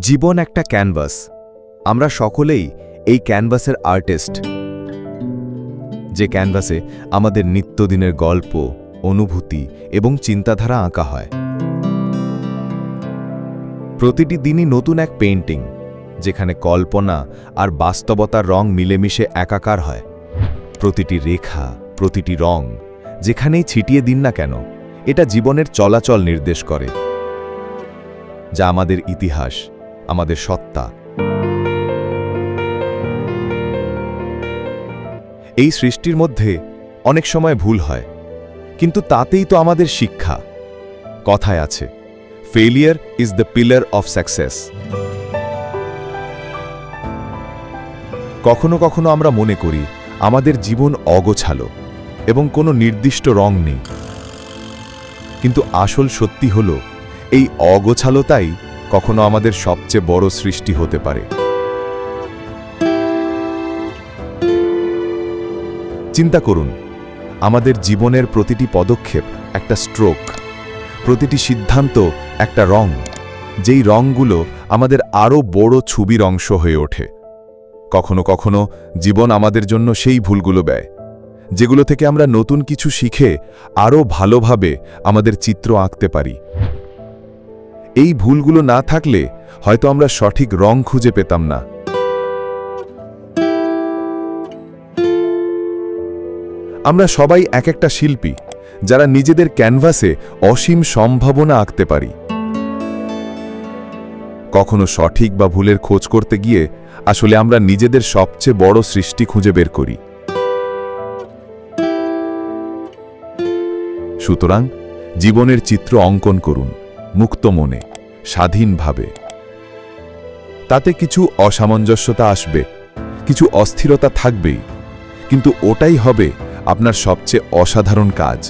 জীবন একটা ক্যানভাস। আমরা সকলেই এই ক্যানভাসের আর্টিস্ট। যে ক্যানভাসে আমাদের নিত্যদিনের গল্প, অনুভূতি এবং চিন্তাধারা আঁকা হয়। প্রতিটি দিনই নতুন এক পেইন্টিং, যেখানে কল্পনা আর বাস্তবতার রং মিলেমিশে একাকার হয়। প্রতিটি রেখা, প্রতিটি রং, যেখানেই ছিটিয়ে দিন না কেন, এটা জীবনের চলাচল নির্দেশ করে। যা আমাদের ইতিহাস আমাদের সত্তা। এই সৃষ্টির মধ্যে অনেক সময় ভুল হয়, কিন্তু তাতেই তো আমাদের শিক্ষা। কথায় আছে failure is the pillar of success কখনো কখনো আমরা মনে করি, আমাদের জীবন অগোছালো এবং কোনো নির্দিষ্ট রং নেই। কিন্তু আসল সত্যি হল, এই অগোছালোতাই কখনো আমাদের সবচেয়ে বড় সৃষ্টি হতে পারে। চিন্তা করুন, আমাদের জীবনের প্রতিটি পদক্ষেপ একটা স্ট্রোক প্রতিটি সিদ্ধান্ত একটা রং, যেই রংগুলো আমাদের আরও বড় ছবির অংশ হয়ে ওঠে। কখনো কখনো জীবন আমাদের জন্য সেই ভুলগুলো ব্যয়, যেগুলো থেকে আমরা নতুন কিছু শিখে আরও ভালোভাবে আমাদের চিত্র আঁকতে পারি। এই ভুলগুলো না থাকলে হয়তো আমরা সঠিক রং খুঁজে পেতাম না। আমরা সবাই এক একটা শিল্পী, যারা নিজেদের ক্যানভাসে অসীম সম্ভাবনা আঁকতে পারি। কখনো সঠিক বা ভুলের খোঁজ করতে গিয়ে আসলে আমরা নিজেদের সবচেয়ে বড় সৃষ্টি খুঁজে বের করি। সুতরাং জীবনের চিত্র অঙ্কন করুন, মুক্ত মনে। স্বাধীনভাবে। তাতে কিছু অসামঞ্জস্যতা আসবে, কিছু অস্থিরতা থাকবেই, কিন্তু ওটাই হবে আপনার সবচেয়ে অসাধারণ কাজ।